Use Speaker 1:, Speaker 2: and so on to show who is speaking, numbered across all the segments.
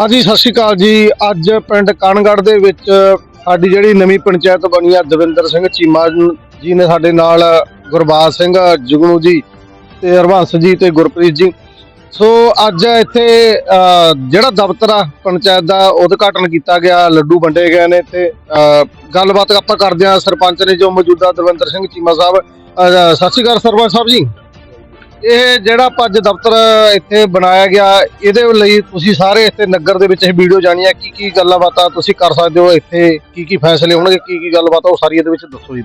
Speaker 1: ਹਾਂਜੀ, ਸਤਿ ਸ਼੍ਰੀ ਅਕਾਲ ਜੀ। ਅੱਜ ਪਿੰਡ ਕਣਗੜ੍ਹ ਦੇ ਵਿੱਚ ਸਾਡੀ ਜਿਹੜੀ ਨਵੀਂ ਪੰਚਾਇਤ ਬਣੀ ਆ, ਦਵਿੰਦਰ ਸਿੰਘ ਚੀਮਾ ਜੀ ਨੇ ਸਾਡੇ ਨਾਲ ਗੁਰਬਾਜ ਸਿੰਘ ਜੁਗਨੂ ਜੀ ਤੇ ਹਰਵੰਸ ਜੀ ਤੇ ਗੁਰਪ੍ਰੀਤ ਜੀ। ਸੋ ਅੱਜ ਇੱਥੇ ਜਿਹੜਾ ਦਫ਼ਤਰ ਆ, ਪੰਚਾਇਤ ਦਾ ਉਦਘਾਟਨ ਕੀਤਾ ਗਿਆ, ਲੱਡੂ ਵੰਡੇ ਗਏ ਨੇ ਤੇ ਗੱਲਬਾਤ ਆਪਾਂ ਕਰਦੇ ਆ। ਸਰਪੰਚ ਨੇ ਜੋ ਮੌਜੂਦਾ ਦਵਿੰਦਰ ਸਿੰਘ ਚੀਮਾ ਸਾਹਿਬ ਸਤਿ ਸ਼੍ਰੀ ਅਕਾਲ ਸਰਪੰਚ ਸਾਹਿਬ ਜੀ। ਇਹ ਜਿਹੜਾ ਆਪਾਂ ਦਫ਼ਤਰ ਇੱਥੇ ਬਣਾਇਆ ਗਿਆ ਇਹਦੇ ਲਈ ਤੁਸੀਂ ਸਾਰੇ ਇੱਥੇ ਨਗਰ ਦੇ ਵਿੱਚ ਇਹ ਵੀਡੀਓ ਜਾਣੀ ਹੈ। ਕੀ ਕੀ ਗੱਲਾਂ ਬਾਤਾਂ ਤੁਸੀਂ ਕਰ ਸਕਦੇ ਹੋ ਇੱਥੇ? ਕੀ ਕੀ ਫੈਸਲੇ ਹੋਣਗੇ? ਕੀ ਕੀ ਗੱਲਬਾਤ ਆ, ਉਹ ਸਾਰੀ ਇਹਦੇ ਵਿੱਚ ਦੱਸੋ ਜੀ।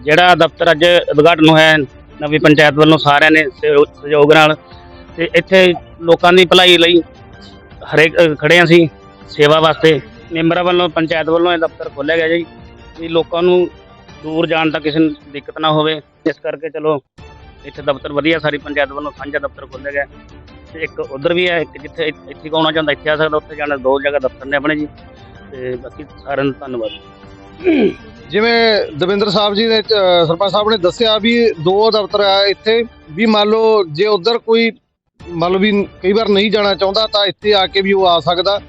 Speaker 2: ਜਿਹੜਾ ਦਫ਼ਤਰ ਅੱਜ ਉਦਘਾਟਨ ਹੋਇਆ ਨਵੀਂ ਪੰਚਾਇਤ ਵੱਲੋਂ ਸਾਰਿਆਂ ਨੇ ਸਹਿਯੋ- ਸਹਿਯੋਗ ਨਾਲ ਤੇ ਇੱਥੇ ਲੋਕਾਂ ਦੀ ਭਲਾਈ ਲਈ ਹਰੇਕ ਅ, ਖੜੇ ਹਾਂ ਅਸੀਂ ਸੇਵਾ ਵਾਸਤੇ। ਮੈਂਬਰਾਂ ਵੱਲੋਂ ਪੰਚਾਇਤ ਵੱਲੋਂ ਇਹ ਦਫ਼ਤਰ ਖੋਲ੍ਹਿਆ ਗਿਆ ਜੀ ਵੀ ਲੋਕਾਂ ਨੂੰ ਦੂਰ ਜਾਣ ਦਾ ਕਿਸੇ ਨੂੰ ਦਿੱਕਤ ਨਾ ਹੋਵੇ। ਇਸ ਕਰਕੇ ਚਲੋ ਇੱਥੇ ਦਫ਼ਤਰ ਵਧੀਆ, ਸਾਰੀ ਪੰਚਾਇਤ ਵੱਲੋਂ ਸਾਂਝਾ ਦਫ਼ਤਰ ਖੋਲ੍ਹਿਆ ਗਿਆ। ਤੇ ਇੱਕ ਉਧਰ ਵੀ ਹੈ, ਇੱਕ ਜਿੱਥੇ ਇੱਥੇ ਆਉਣਾ ਚਾਹੁੰਦਾ ਇੱਥੇ ਆ ਸਕਦਾ, ਉੱਥੇ ਜਾਣਾ, ਦੋ ਜਗ੍ਹਾ ਦਫ਼ਤਰ ਨੇ ਆਪਣੇ ਜੀ। ਤੇ ਬਾਕੀ ਸਾਰਿਆਂ ਨੂੰ ਧੰਨਵਾਦ।
Speaker 1: ਜਿਵੇਂ ਦਵਿੰਦਰ ਸਾਹਿਬ ਜੀ ਨੇ ਸਰਪੰਚ ਸਾਹਿਬ ਨੇ ਦੱਸਿਆ ਵੀ ਦੋ ਦਫ਼ਤਰ ਆ, ਇੱਥੇ ਵੀ ਮੰਨ ਲਓ ਜੇ ਉਧਰ ਕੋਈ ਮੰਨ ਲਓ ਵੀ ਕਈ ਵਾਰ ਨਹੀਂ ਜਾਣਾ ਚਾਹੁੰਦਾ, ਤਾਂ ਇੱਥੇ ਆ ਕੇ ਵੀ ਉਹ ਆ ਸਕਦਾ।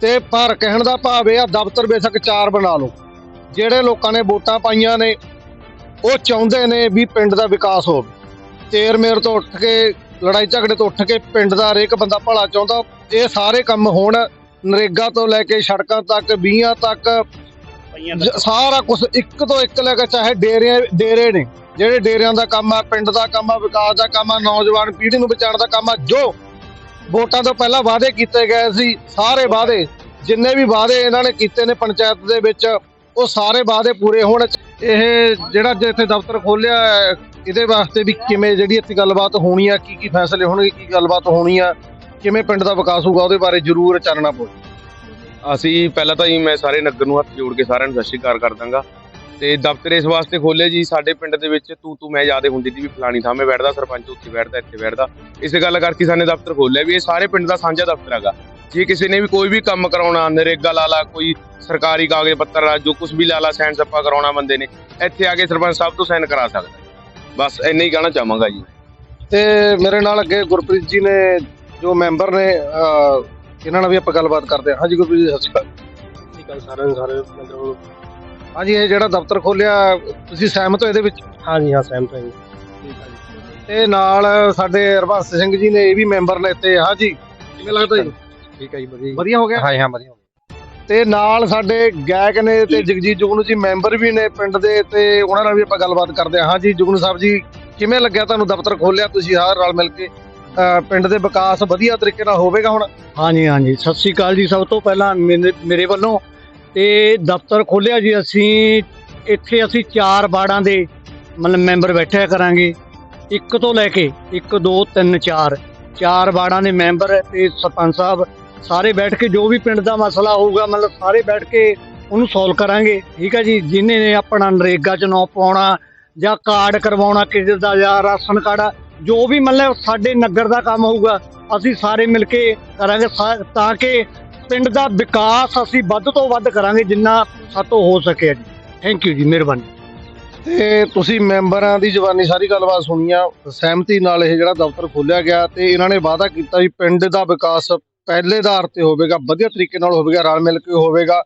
Speaker 1: ਤੇ ਪਰ ਕਹਿਣ ਦਾ ਭਾਵ ਇਹ ਆ, ਦਫ਼ਤਰ ਬੇਸ਼ੱਕ ਚਾਰ ਬਣਾ ਲਓ। ਜਿਹੜੇ ਲੋਕਾਂ ਨੇ ਵੋਟਾਂ ਪਾਈਆਂ ਨੇ, ਉਹ ਚਾਹੁੰਦੇ ਨੇ ਵੀ ਪਿੰਡ ਦਾ ਵਿਕਾਸ ਹੋਵੇ। ਤੇਰ ਮੇਰ ਤੋਂ ਉੱਠ ਕੇ ਲੜਾਈ ਝਗੜੇ ਤੋਂ ਉੱਠ ਕੇ ਪਿੰਡ ਦਾ ਹਰੇਕ ਬੰਦਾ ਭਲਾ ਚਾਹੁੰਦਾ। ਇਹ ਸਾਰੇ ਕੰਮ ਹੋਣ ਨਰੇਗਾ ਤੋਂ ਲੈ ਕੇ ਸੜਕਾਂ ਤੱਕ ਬੀਆਂ ਤੱਕ ਸਾਰਾ ਕੁਝ ਇੱਕ ਤੋਂ ਇੱਕ ਲੈ ਕੇ ਚਾਹੇ ਡੇਰੇ ਡੇਰੇ ਨੇ। ਜਿਹੜੇ ਡੇਰਿਆਂ ਦਾ ਕੰਮ ਆ ਪਿੰਡ ਦਾ ਕੰਮ ਆ ਵਿਕਾਸ ਦਾ ਕੰਮ ਆ ਨੌਜਵਾਨ ਪੀੜ੍ਹੀ ਨੂੰ ਬਚਾਉਣ ਦਾ ਕੰਮ ਆ ਜੋ ਵੋਟਾਂ ਤੋਂ ਪਹਿਲਾਂ ਵਾਅਦੇ ਕੀਤੇ ਗਏ ਸੀ ਸਾਰੇ ਵਾਅਦੇ ਜਿੰਨੇ ਵੀ ਵਾਅਦੇ ਇਹਨਾਂ ਨੇ ਕੀਤੇ ਨੇ ਪੰਚਾਇਤ ਦੇ ਵਿੱਚ ਉਹ ਸਾਰੇ ਵਾਅਦੇ ਪੂਰੇ ਹੋਣ। ਇਹ ਜਿਹੜਾ ਅੱਜ ਇੱਥੇ ਦਫ਼ਤਰ ਖੋਲਿਆ ਇਹਦੇ ਵਾਸਤੇ ਵੀ ਕਿਵੇਂ ਜਿਹੜੀ ਇੱਥੇ ਗੱਲਬਾਤ ਹੋਣੀ ਆ ਕੀ ਕੀ ਫੈਸਲੇ ਹੋਣਗੇ, ਕੀ ਗੱਲਬਾਤ ਹੋਣੀ ਆ, ਕਿਵੇਂ ਪਿੰਡ ਦਾ ਵਿਕਾਸ ਹੋਊਗਾ, ਉਹਦੇ ਬਾਰੇ ਜ਼ਰੂਰ ਚਾਨਣਾ ਪਾਓ
Speaker 3: ਅਸੀਂ ਪਹਿਲਾਂ ਤਾਂ ਹੀ ਮੈਂ ਸਾਰੇ ਨਗਰ ਨੂੰ ਹੱਥ ਜੋੜ ਕੇ ਸਾਰਿਆਂ ਨੂੰ ਸਤਿ ਸ਼੍ਰੀ ਅਕਾਲ ਕਰ ਦਾਂਗਾ। ਤੇ ਦਫ਼ਤਰ ਇਸ ਵਾਸਤੇ ਖੋਲੇ ਜੀ, ਸਾਡੇ ਪਿੰਡ ਦੇ ਵਿੱਚ ਤੂੰ ਤੂੰ ਮੈਂ ਜਿਆਦੇ ਹੁੰਦੀ ਸੀ ਵੀ ਫਲਾਣੀ ਥਾਂ 'ਤੇ ਬੈਠਦਾ, ਸਰਪੰਚ ਉੱਥੇ ਬੈਠਦਾ, ਇੱਥੇ ਬੈਠਦਾ। ਇਸੇ ਗੱਲ ਕਰਕੇ ਸਾਨੇ ਦਫ਼ਤਰ ਖੋਲਿਆ ਵੀ ਇਹ ਸਾਰੇ ਪਿੰਡ ਦਾ ਸਾਂਝਾ ਦਫ਼ਤਰ ਹੈਗਾ। ਜੇ ਕਿਸੇ ਨੇ ਵੀ ਕੋਈ ਵੀ ਕੰਮ ਕਰਾਉਣਾ ਨਰੇਗਾ ਲਾ ਲਾ ਕੋਈ ਸਰਕਾਰੀ ਕਾਗਜ਼ ਪੱਤਰ ਲਾ ਜੋ ਕੁਝ ਵੀ ਲਾ ਲਾ ਸਾਈਨ ਸੱਪਾ ਕਰਾਉਣਾ ਬੰਦੇ ਨੇ ਇੱਥੇ ਆ ਕੇ ਸਰਪੰਚ ਸਾਹਿਬ ਤੋਂ ਸਾਈਨ ਕਰਾ ਸਕਦਾ। ਬਸ ਇੰਨਾ ਹੀ ਕਹਿਣਾ ਚਾਹਾਂਗਾ ਜੀ।
Speaker 1: ਤੇ ਮੇਰੇ ਨਾਲ ਅੱਗੇ ਗੁਰਪ੍ਰੀਤ ਜੀ ਨੇ ਜੋ ਮੈਂਬਰ ਨੇ ਇਹਨਾਂ ਨਾਲ ਵੀ ਆਪਾਂ ਗੱਲਬਾਤ ਕਰਦੇ ਹਾਂ। ਹਾਂਜੀ ਗੁਰਪ੍ਰੀਤ ਜੀ ਸਤਿ ਸ਼੍ਰੀ ਅਕਾਲ।
Speaker 4: ਠੀਕ ਹੈ ਸਾਰੇ ਮਤਲਬ
Speaker 1: ਹਾਂਜੀ ਇਹ ਜਿਹੜਾ ਦਫ਼ਤਰ ਖੋਲਿਆ ਤੁਸੀਂ ਸਹਿਮਤ ਹੋ ਇਹਦੇ ਵਿੱਚ?
Speaker 4: ਹਾਂਜੀ ਹਾਂ ਸਹਿਮਤ ਹਾਂ ਜੀ।
Speaker 1: ਤੇ ਨਾਲ ਸਾਡੇ ਹਰਬੰਸ ਸਿੰਘ ਜੀ ਨੇ ਇਹ ਵੀ ਮੈਂਬਰ ਨੇ ਤੇ ਹਾਂਜੀ ਕਿਵੇਂ ਲੱਗਦਾ ਜੀ?
Speaker 4: ਠੀਕ ਹੈ ਜੀ ਵਧੀਆ
Speaker 1: ਵਧੀਆ ਹੋ ਗਿਆ?
Speaker 4: ਹਾਂ ਹਾਂ ਵਧੀਆ
Speaker 1: ਤੇ ਨਾਲ ਸਾਡੇ ਗਾਇਕ ਨੇ ਤੇ ਜਗਜੀਤ ਜੁਗਨੂ ਜੀ ਮੈਂਬਰ ਵੀ ਨੇ ਪਿੰਡ ਦੇ ਤੇ ਉਹਨਾਂ ਨਾਲ ਵੀ ਆਪਾਂ ਗੱਲਬਾਤ ਕਰਦੇ ਹਾਂ। ਹਾਂਜੀ ਜੁਗਨੂ ਸਾਹਿਬ ਜੀ ਕਿਵੇਂ ਲੱਗਿਆ ਤੁਹਾਨੂੰ ਦਫ਼ਤਰ ਖੋਲਿਆ ਤੁਸੀਂ ਹਰ ਰਲ ਮਿਲ ਕੇ? ਪਿੰਡ ਦੇ ਵਿਕਾਸ ਵਧੀਆ ਤਰੀਕੇ ਨਾਲ ਹੋਵੇਗਾ ਹੁਣ?
Speaker 5: ਹਾਂਜੀ ਹਾਂਜੀ ਸਤਿ ਸ੍ਰੀ ਅਕਾਲ ਜੀ ਸਭ ਤੋਂ ਪਹਿਲਾਂ ਮੇਰੇ ਮੇਰੇ ਵੱਲੋਂ। ਤੇ ਦਫ਼ਤਰ ਖੋਲਿਆ ਜੀ ਅਸੀਂ ਇੱਥੇ ਅਸੀਂ ਚਾਰ ਬਾੜਾਂ ਦੇ ਮਤਲਬ ਮੈਂਬਰ ਬੈਠਿਆ ਕਰਾਂਗੇ। ਇੱਕ ਤੋਂ ਲੈ ਕੇ 1 2 3 4 ਚਾਰ ਬਾੜਾਂ ਦੇ ਮੈਂਬਰ ਤੇ ਸਰਪੰਚ ਸਾਹਿਬ ਸਾਰੇ ਬੈਠ ਕੇ ਜੋ ਵੀ ਪਿੰਡ ਦਾ ਮਸਲਾ ਹੋਊਗਾ, ਮਤਲਬ ਸਾਰੇ ਬੈਠ ਕੇ ਉਹਨੂੰ ਸੋਲਵ ਕਰਾਂਗੇ। ਠੀਕ ਹੈ ਜੀ? ਜਿਨ੍ਹਾਂ ਨੇ ਆਪਣਾ ਨਰੇਗਾ ਚ ਨਾਂ ਪਾਉਣਾ, ਜਾਂ ਕਾਰਡ ਕਰਵਾਉਣਾ ਕਿਸੇ ਦਾ, ਜਾਂ ਰਾਸ਼ਨ ਕਾਰਡ, ਜੋ ਵੀ ਮਤਲਬ ਸਾਡੇ ਨਗਰ ਦਾ ਕੰਮ ਹੋਊਗਾ, ਅਸੀਂ ਸਾਰੇ ਮਿਲ ਕੇ ਕਰਾਂਗੇ। ਤਾਂ ਕਿ ਪਿੰਡ ਦਾ ਵਿਕਾਸ ਅਸੀਂ ਵੱਧ ਤੋਂ ਵੱਧ ਕਰਾਂਗੇ, ਜਿੰਨਾ ਸਾਤੋਂ ਹੋ ਸਕੇ ਜੀ। ਥੈਂਕ ਯੂ ਜੀ, ਮਿਹਰਬਾਨੀ।
Speaker 1: ਤੇ ਤੁਸੀਂ ਮੈਂਬਰਾਂ ਦੀ ਜ਼ਬਾਨੀ ਸਾਰੀ ਗੱਲਬਾਤ ਸੁਣੀ ਆ, ਸਹਿਮਤੀ ਨਾਲ ਇਹ ਜਿਹੜਾ ਦਫ਼ਤਰ ਖੋਲਿਆ ਗਿਆ, ਤੇ ਇਹਨਾਂ ਨੇ ਵਾਅਦਾ ਕੀਤਾ ਵੀ ਪਿੰਡ ਦਾ ਵਿਕਾਸ ਪਹਿਲੇ ਆਧਾਰ ਤੇ ਹੋਵੇਗਾ ਵਧੀਆ ਤਰੀਕੇ ਨਾਲ ਹੋਵੇਗਾ ਰਲ ਮਿਲ ਕੇ ਹੋਵੇਗਾ